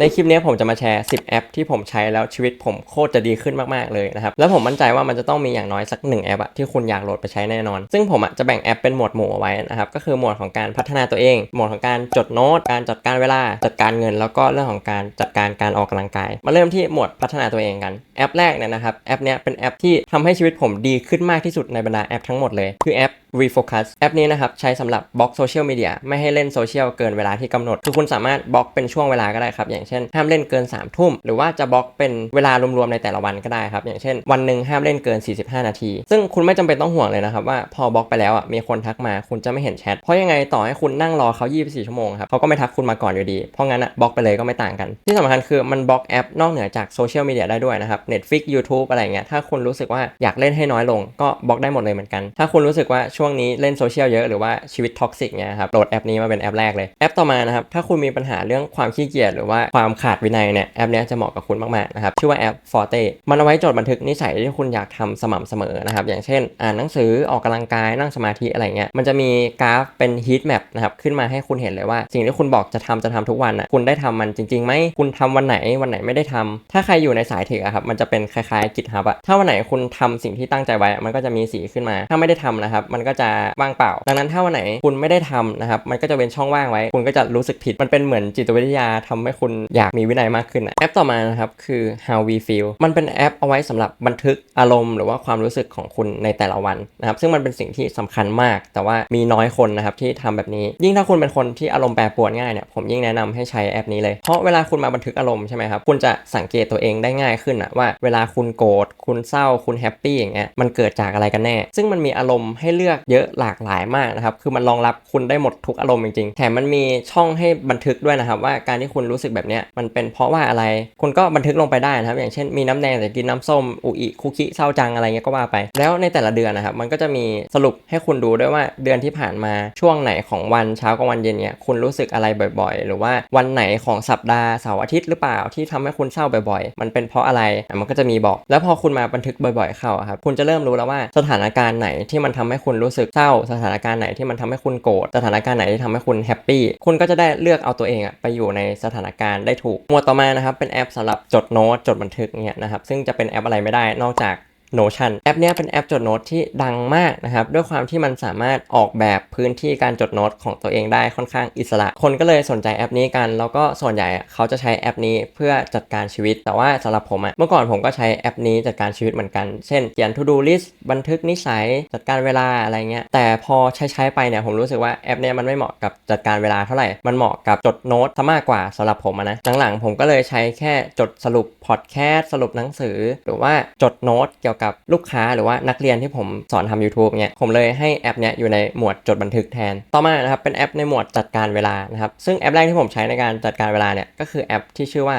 ในคลิปนี้ผมจะมาแชร์ 10 แอปที่ผมใช้แล้วชีวิตผมโคตรจะดีขึ้นมากๆเลยนะครับ แล้วผมมั่นใจว่ามันจะต้องมีอย่างน้อยสัก 1 แอปอะที่คุณอยากโหลดไปใช้แน่นอน ซึ่งผมอะจะแบ่งแอปเป็นหมวดหมู่เอาไว้นะครับ ก็คือหมวดของการพัฒนาตัวเอง หมวดของการจดโน้ต การจัดการเวลา จัดการเงิน แล้วก็เรื่องของการจัดการการออกกำลังกาย มาเริ่มที่หมวดพัฒนาตัวเองกัน แอปแรกเนี่ยนะครับ แอปเนี้ยเป็นแอปที่ทำให้ชีวิตผมดีขึ้นมากที่สุดในบรรดาแอปทั้งหมดเลย คือแอป Refocus แอปนี้นะครับใช้สำหรับบล็อกโซเชียลมีเดียไม่ให้เล่นโซเชียลเกินเวลาที่กำหนดคือคุณสามารถบล็อกเป็นช่วงเวลาก็ได้ครับอย่างเช่น ห้ามเล่นเกิน3ามทุ่มหรือว่าจะบล็อกเป็นเวลารวมๆในแต่ละวันก็ได้ครับอย่างเช่น วันหนึ่งห้ามเล่นเกิน 45 นาที ซึ่งคุณไม่จำเป็นต้องห่วงเลยนะครับว่าพอบล็อกไปแล้วอะมีคนทักมาคุณจะไม่เห็นแชทเพราะยังไงต่อให้คุณนั่งรอเขา 24 ชั่วโมงครับเขาก็ไม่ทักคุณมาก่อนอยู่ดีเพราะงั้นอะบล็อกไปเลยก็ไม่ต่างกัน ที่สำคัญคือมันบล็อกแอปนอกเหนือจากโซเชียลมีเดียได้ด้วยนะครับ Netflix YouTube อะไรเงี้ยถ้าคุณรู้สึกว่าอยากเล่นให้น้อยลงก็บล็อกได้หมดเลยเหมือนกัน ถ้าคุณรู้สึกว่าช่วงนี้เล่นโซเชียลเยอะหรือว่าชีวิตท็อกซิกเนี่ยครับโหลดแอปนี้มาเป็นแอปแรกเลยแอปต่อมานะครับถ้าคุณมีปัญหาเรื่องความขี้เกียจหรือว่าความขาดวินัยเนี่ยแอปนี้จะเหมาะกับคุณมากๆนะครับชื่อว่าแอป Forte มันเอาไว้จดบันทึกนิสัยที่คุณอยากทำสม่ำเสมอนะครับอย่างเช่น อ่านหนังสือออกกำลังกายนั่งสมาธิอะไรเงี้ยมันจะมีกราฟเป็น heat map นะครับขึ้นมาให้คุณเห็นเลยว่า สิ่งที่คุณบอกจะทำจะทำทุกวันอะคุณได้ทำมันจริงๆไหมคุณทำวันไหนวันไหนไม่ได้ทำถ้าใครอยู่ในสายเทคอครับมันจะเป็นคล้ายๆ GitHub อะถ้าวันไหนคุณทำสิ่งที่ตั้งใจไว้มันก็จะมีสีขึ้นมา ถ้าไม่ได้ทำนะครับมันก็จะว่างเปล่า ดังนั้นถ้าวันไหนคุณไม่ได้ทำนะครับมันก็จะเป็นช่องว่างไว้ คุณก็จะรู้สึกผิดมันเป็นเหมือนจิตวิทยาทำให้คุณอยากมีวินัยมากขึ้นอะแอปต่อมานะครับคือ How We Feel มันเป็นแอปเอาไว้สำหรับบันทึกอารมณ์หรือว่าความรู้สึกของคุณในแต่ละวันนะครับซึ่งมันเป็นสิ่งที่สำคัญมาก แต่ว่ามีน้อยคนนะครับที่ทำแบบนี้ ยิ่งถ้าคุณเป็นคนที่อารมณ์แปรปรวนง่ายเนี่ยผมยิ่งแนะนำให้ใช้แอปนี้เลย เพราะเวลาคุณมาบันทึกอารมณ์ใช่ไหมครับคุณจะสังเกตตัวเองได้ง่ายขึ้นอะว่าเวลาคุณโกรธคุณเศร้าคุณแฮปปี้อย่างเงี้ยมันเกิดจากอะไรกันแน่ ซึ่งมันมีอารมณ์ให้เลือกเยอะหลากหลายมากนะครับ คือมันรองรับคุณได้หมดทุกอารมณ์จริงๆ แถมมันมีช่องให้บันทึกด้วยนะครับ ว่าการที่คุณรู้สึกแบบนี้มันเป็นเพราะว่าอะไร คุณก็บันทึกลงไปได้นะครับ อย่างเช่นมีน้ำแดงแต่กินน้ำส้มอุอิคุกิเศร้าจังอะไรเงี้ยก็ว่าไป แล้วในแต่ละเดือนนะครับ มันก็จะมีสรุปให้คุณดูด้วยว่าเดือนที่ผ่านมาช่วงไหนของวันเช้ากับวันเย็นเนี่ยคุณรู้สึกอะไรบ่อยๆ หรือว่าวันไหนของสัปดาห์เสาร์อาทิตย์หรือเปล่าที่ทำให้คุณเศร้าบ่อยๆ มันเป็นเพราะอะไรมันก็จะมีบอก แล้วพอคุณมาบันทึกบ่อยๆเข้าครับคุณจะเริ่มรู้แล้วว่าสถานการณ์ไหนที่มันทำให้คุณรูสึกเศร้าสถานการณ์ไหนที่มันทำให้คุณโกรธสถานการณ์ไหนที่ทำให้คุณแฮปปี้คุณก็จะได้เลือกเอาตัวเองอะไปอยู่ในสถานการณ์ได้ถูกหมวดต่อมานะครับเป็นแอปสำหรับจดโน้ตจดบันทึกเนี่ยนะครับซึ่งจะเป็นแอปอะไรไม่ได้นอกจาก Notion แอปนี้เป็นแอปจดโน้ตที่ดังมากนะครับ ด้วยความที่มันสามารถออกแบบพื้นที่การจดโน้ตของตัวเองได้ค่อนข้างอิสระ คนก็เลยสนใจแอปนี้กัน แล้วก็ส่วนใหญ่เขาจะใช้แอปนี้เพื่อจัดการชีวิต แต่ว่าสำหรับผมอะเมื่อก่อนผมก็ใช้แอปนี้จัดการชีวิตเหมือนกัน เช่นเขียน to do list บันทึกนิสัยจัดการเวลาอะไรเงี้ยแต่พอใช้ใช้ไปเนี่ยผมรู้สึกว่าแอปนี้มันไม่เหมาะกับจัดการเวลาเท่าไหร่มันเหมาะกับจดโน้ตซะมากกว่าสำหรับผมนะหลังๆผมก็เลยใช้แค่จดสรุปพอดแคสต์สรุปหนังสือ หรือว่าจดโน้ตเกี่ยวกับลูกค้าหรือว่านักเรียนที่ผมสอนทำ YouTube เนี่ยผมเลยให้แอปเนี้ยอยู่ในหมวดจดบันทึกแทน ต่อมานะครับเป็นแอปในหมวดจัดการเวลานะครับซึ่งแอปแรกที่ผมใช้ในการจัดการเวลาเนี่ยก็คือแอปที่ชื่อว่า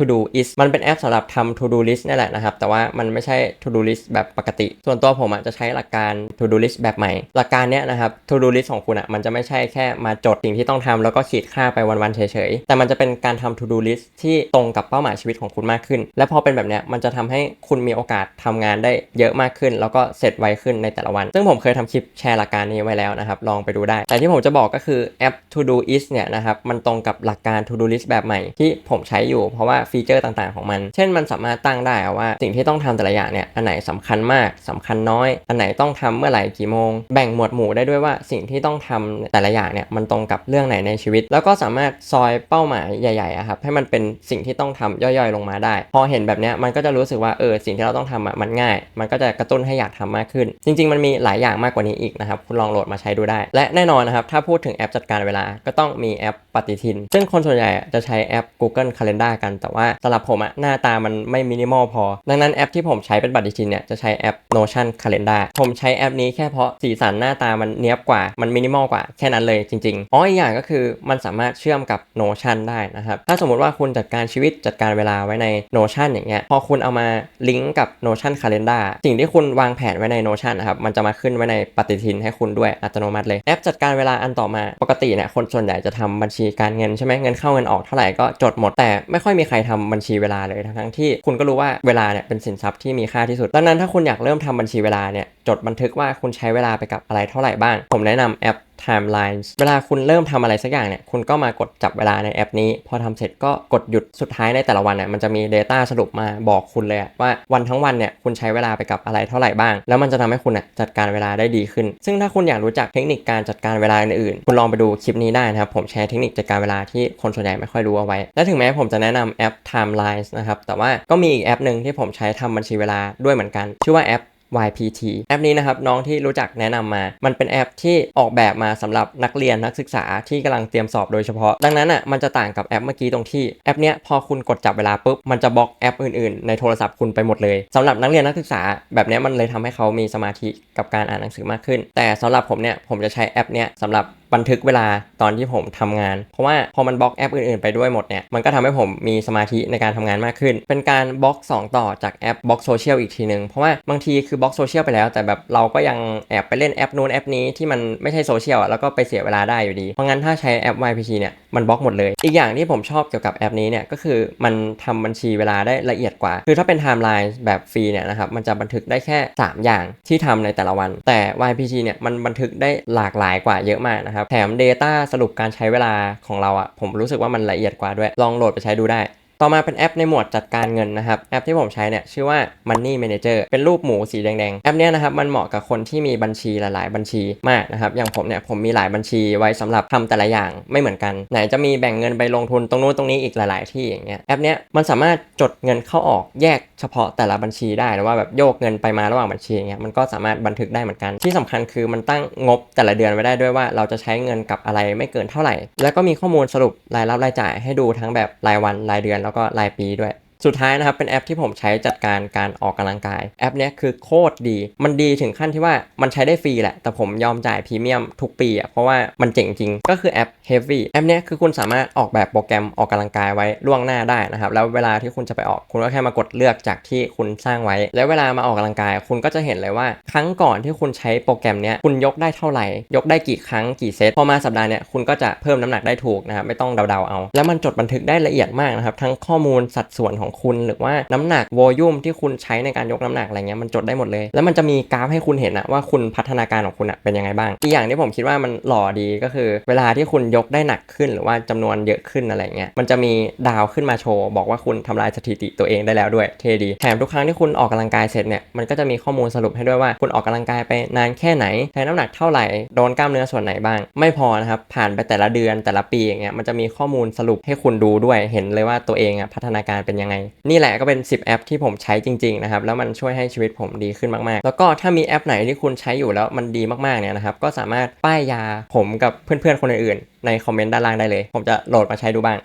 To Do is มันเป็นแอปสำหรับทำ To Do list นี่แหละนะครับ แต่ว่ามันไม่ใช่ To Do list แบบปกติ ส่วนตัวผมอะจะใช้หลักการ To Do list แบบใหม่ หลักการเนี้ยนะครับ To Do list ของคุณอะมันจะไม่ใช่แค่มาจดสิ่งที่ต้องทำแล้วก็ขีดค่าไปวันๆเฉยๆ แต่มันจะเป็นการทำ To Do list ที่ตรงกับเป้าหมายชีวิตของคุณมากขึ้น และพอเป็นแบบเนี้ยมันจะทำให้คุณมีโอกาสทำงานได้เยอะมากขึ้น แล้วก็เสร็จไวขึ้นในแต่ละวัน ซึ่งผมเคยทำคลิปแชร์หลักการนี้ไว้แล้วนะครับลองไปดูได้ แต่ที่ผมจะบอกก็คือแอป To Do is เนี่ยนะครับมันตรงกับหลักการ To Do list แบบใหม่ที่ผมใช้อยู่เพราะว่าฟีเจอร์ต่างๆของมัน เช่นมันสามารถตั้งได้ว่าสิ่งที่ต้องทำแต่ละอย่างเนี่ยอันไหนสำคัญมากสำคัญน้อย อันไหนต้องทำเมื่อไหร่กี่โมง แบ่งหมวดหมู่ได้ด้วยว่าสิ่งที่ต้องทำแต่ละอย่างเนี่ยมันตรงกับเรื่องไหนในชีวิต แล้วก็สามารถซอยเป้าหมายใหญ่ๆอะครับให้มันเป็นสิ่งที่ต้องทำย่อยๆ ลงมาได้ พอเห็นแบบเนี้ยมันก็จะรู้สึกว่าเออสิ่งที่เราต้องทำอะมันง่าย มันก็จะกระตุ้นให้อยากทำมากขึ้น จริง ๆ มันมีหลายอย่างมากกว่านี้อีกนะครับคุณลองโหลดมาใช้ดูได้ และแน่นอนนะครับถ้าพูดถึงแอปจัดการเวลาก็ต้องมีแอปปฏิทิน ซึ่งคนส่วนใหญ่จะใช้แอป Google Calendar กันแต่ว่าสำหรับผมอะหน้าตามันไม่มินิมอลพอ ดังนั้นแอปที่ผมใช้เป็นปฏิทินเนี่ยจะใช้แอป Notion Calendar ผมใช้แอปนี้แค่เพราะสีสันหน้าตามันเนี้ยบกว่ามันมินิมอลกว่าแค่นั้นเลยจริงๆอ๋ออีกอย่างก็คือมันสามารถเชื่อมกับ Notion ได้นะครับ ถ้าสมมติว่าคุณจัดการชีวิตจัดการเวลาไว้ใน Notion อย่างเงี้ยพอคุณเอามาลิงก์กับ Notion Calendar สิ่งที่คุณวางแผนไว้ใน Notion นะครับมันจะมาขึ้นไว้ในปฏิทินให้คุณด้วยอัตโนมัติเลยแอปจัดการเวลาอันต่อมาปกติเนี่ยคนส่วนใหญ่จะทำบัญชีการเงินใช่ไหมเงินเข้าเงินออกเท่าไหร่ก็จดหมดแต่ไม่ค่อยมีใครทำบัญชีเวลาเลยทั้งที่คุณก็รู้ว่าเวลาเนี่ยเป็นสินทรัพย์ที่มีค่าที่สุดดังนั้นถ้าคุณอยากเริ่มทำบัญชีเวลาเนี่ยจดบันทึกว่าคุณใช้เวลาไปกับอะไรเท่าไหร่บ้าง ผมแนะนำแอป Timelines เวลาคุณเริ่มทำอะไรสักอย่างเนี่ย คุณก็มากดจับเวลาในแอปนี้ พอทำเสร็จก็กดหยุดสุดท้ายในแต่ละวันเนี่ยมันจะมี Data สรุปมาบอกคุณเลยว่าวันทั้งวันเนี่ยคุณใช้เวลาไปกับอะไรเท่าไหร่บ้าง แล้วมันจะทำให้คุณอะจัดการเวลาได้ดีขึ้น ซึ่งถ้าคุณอยากรู้จักเทคนิคการจัดการเวลาอื่นๆคุณลองไปดูคลิปนี้ได้นะครับผมแชร์เทคนิคจัดการเวลาที่คนส่วนใหญ่ไม่ค่อยรู้เอาไว้ และถึงแม้ผมจะแนะนำแอป Timelines นะครับแต่ว่าก็มีอีกแอปหนึ่งที่ผมใช้ทำบัญชีเวลาด้วยเหมือนกัน ชื่อว่าแอป YPT แอปนี้นะครับน้องที่รู้จักแนะนำมา มันเป็นแอปที่ออกแบบมาสำหรับนักเรียนนักศึกษาที่กำลังเตรียมสอบโดยเฉพาะ ดังนั้นอะมันจะต่างกับแอปเมื่อกี้ตรงที่แอปเนี้ยพอคุณกดจับเวลาปุ๊บมันจะบล็อกแอปอื่นๆ ในโทรศัพท์คุณไปหมดเลยสำหรับนักเรียนนักศึกษา แบบเนี้ยมันเลยทำให้เขามีสมาธิกับการอ่านหนังสือมากขึ้น แต่สำหรับผมเนี่ยผมจะใช้แอปเนี้ยสำหรับ บันทึกเวลาตอนที่ผมทำงาน เพราะว่าพอมันบล็อกแอปอื่นๆไปด้วยหมดเนี่ยมันก็ทำให้ผมมีสมาธิในการทำงานมากขึ้น เป็นการบล็อก 2 ต่อจากแอปบล็อกโซเชียลอีกทีหนึ่งเพราะว่าบางทีคือบล็อกโซเชียลไปแล้ว แต่แบบเราก็ยังแอบไปเล่นแอปนู้นแอปนี้ที่มันไม่ใช่โซเชียลแล้วก็ไปเสียเวลาได้อยู่ดี เพราะงั้นถ้าใช้แอป YPC เนี่ย มันบล็อกหมดเลย อีกอย่างที่ผมชอบเกี่ยวกับแอปนี้เนี่ยก็คือมันทำบัญชีเวลาได้ละเอียดกว่า คือถ้าเป็นไทม์ไลน์แบบฟรีเนี่ยนะครับมันจะบันทึกได้แค่ 3 อย่างที่ทำในแต่ละวัน แต่ YPG เนี่ยมันบันทึกได้หลากหลายกว่าเยอะมากนะครับแถม Data สรุปการใช้เวลาของเราอะผมรู้สึกว่ามันละเอียดกว่าด้วยลองโหลดไปใช้ดูได้ ต่อมาเป็นแอปในหมวดจัดการเงินนะครับ แอปที่ผมใช้เนี่ยชื่อว่า Money Manager เป็นรูปหมูสีแดงๆ แอปเนี้ยนะครับมันเหมาะกับคนที่มีบัญชีหลาย ๆ บัญชีมากนะครับ อย่างผมเนี่ยผมมีหลายบัญชีไว้สำหรับทำแต่ละอย่างไม่เหมือนกัน ไหนจะมีแบ่งเงินไปลงทุนตรงนู้นตรงนี้อีกหลาย ๆ ที่อย่างเงี้ย แอปเนี้ยมันสามารถจดเงินเข้าออกแยก เฉพาะแต่ละบัญชีได้หรือว่าแบบโยกเงินไปมาระหว่างบัญชีเงี้ยมันก็สามารถบันทึกได้เหมือนกัน ที่สำคัญคือมันตั้งงบแต่ละเดือนไว้ได้ด้วยว่าเราจะใช้เงินกับอะไรไม่เกินเท่าไหร่ แล้วก็มีข้อมูลสรุปรายรับรายจ่ายให้ดูทั้งแบบรายวันรายเดือนแล้วก็รายปีด้วย สุดท้ายนะครับเป็นแอปที่ผมใช้จัดการการออกกำลังกาย แอปนี้คือโคตรดี มันดีถึงขั้นที่ว่ามันใช้ได้ฟรีแหละ แต่ผมยอมจ่ายพรีเมียมทุกปีอะเพราะว่ามันเจ๋งจริง ก็คือแอป Heavy แอปนี้คือคุณสามารถออกแบบโปรแกรมออกกำลังกายไว้ล่วงหน้าได้นะครับแล้วเวลาที่คุณจะไปออกคุณก็แค่มากดเลือกจากที่คุณสร้างไว้ แล้วเวลามาออกกำลังกาย คุณก็จะเห็นเลยว่า ครั้งก่อนที่คุณใช้โปรแกรมนี้คุณยกได้เท่าไหร่ ยกได้กี่ครั้งกี่เซตพอมาสัปดาห์เนี้ยคุณก็จะเพิ่มน้ำหนักได้ถูกนะครับไม่ต้องเดาๆเอา แล้วมันจดบันทึกได้ละเอียดมากนะครับทั้งข้อมูลสัดส่วนของคุณหรือว่าน้ำหนักวอลลุ่มที่คุณใช้ในการยกน้ำหนักอะไรเงี้ยมันจดได้หมดเลย แล้วมันจะมีกราฟให้คุณเห็นอะว่าคุณพัฒนาการของคุณอะเป็นยังไงบ้าง อีกอย่างที่ผมคิดว่ามันหล่อดีก็คือ เวลาที่คุณยกได้หนักขึ้นหรือว่าจำนวนเยอะขึ้นอะไรเงี้ยมันจะมีดาวขึ้นมาโชว์บอกว่าคุณทำลายสถิติตัวเองได้แล้วด้วยเท่ดีแถมทุกครั้งที่คุณออกกำลังกายเสร็จเนี่ยมันก็จะมีข้อมูลสรุปให้ด้วยว่าคุณออกกำลังกายไปนานแค่ไหนใช้น้ำหนักเท่าไหร่โดนกล้ามเนื้อส่วนไหนบ้าง ไม่พอนะครับผ่านไปแต่ละเดือนแต่ละปีอย่างเงี้ยมันจะมีข้อมูลสรุปให้คุณดูด้วยเห็นเลยว่าตัวเองอะพัฒนาการเป็นยังไงนี่แหละก็เป็น 10 แอปที่ผมใช้จริงๆนะครับแล้วมันช่วยให้ชีวิตผมดีขึ้นมากๆ แล้วก็ถ้ามีแอปไหนที่คุณใช้อยู่แล้วมันดีมากๆเนี่ยนะครับก็สามารถป้ายยาผมกับเพื่อนๆคนอื่นๆในคอมเมนต์ด้านล่างได้เลย ผมจะโหลดมาใช้ดูบ้าง